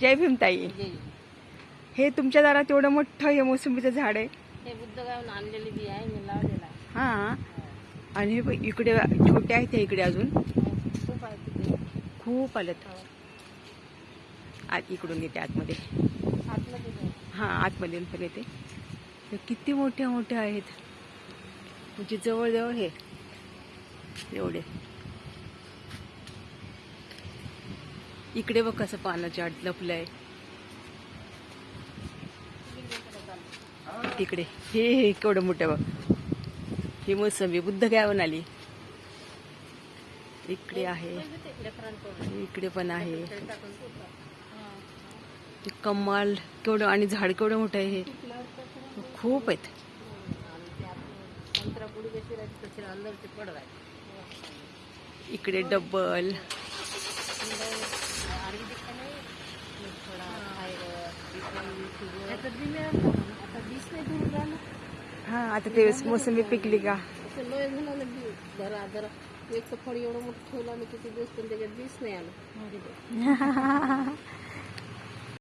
जय भीम. ताई हे तुमच्या दारात एवढं मोठं हे मोसंबीचं झाड आहे. हे आणलेली बी आहे मी लावलेला आहे. हां. आणि हे बघ, इकडे छोटे आहेत हे इकडे अजून. खूप आहे तिथे खूप आलेत. आत इकडून येते आतमध्ये. आतमध्ये. हां आतमध्ये पण येते हे किती मोठे मोठे आहेत. म्हणजे जवळजवळ हे. एवढे. इकडे बघ कसं पानाच्या आड लपलं आहे तिकडे. हे हे केवढं मोठं बघ. ही मोसंबी बुद्ध गावून आली? इकडे आहे. इकडे पण आहे. ते कमाल केवढं आणि झाड केवढं मोठं आहे हे. खूप आहेत. इकडे डबल. आता बीस नाही दूर राहिलं हा आता ते मोसंबी पिकली का? असं लय झालं ना बी जरा जरा एक तर फळ एवढं मोठं ठेवलं आणि किती दिवस पण त्याच्यात बीस नाही आलं.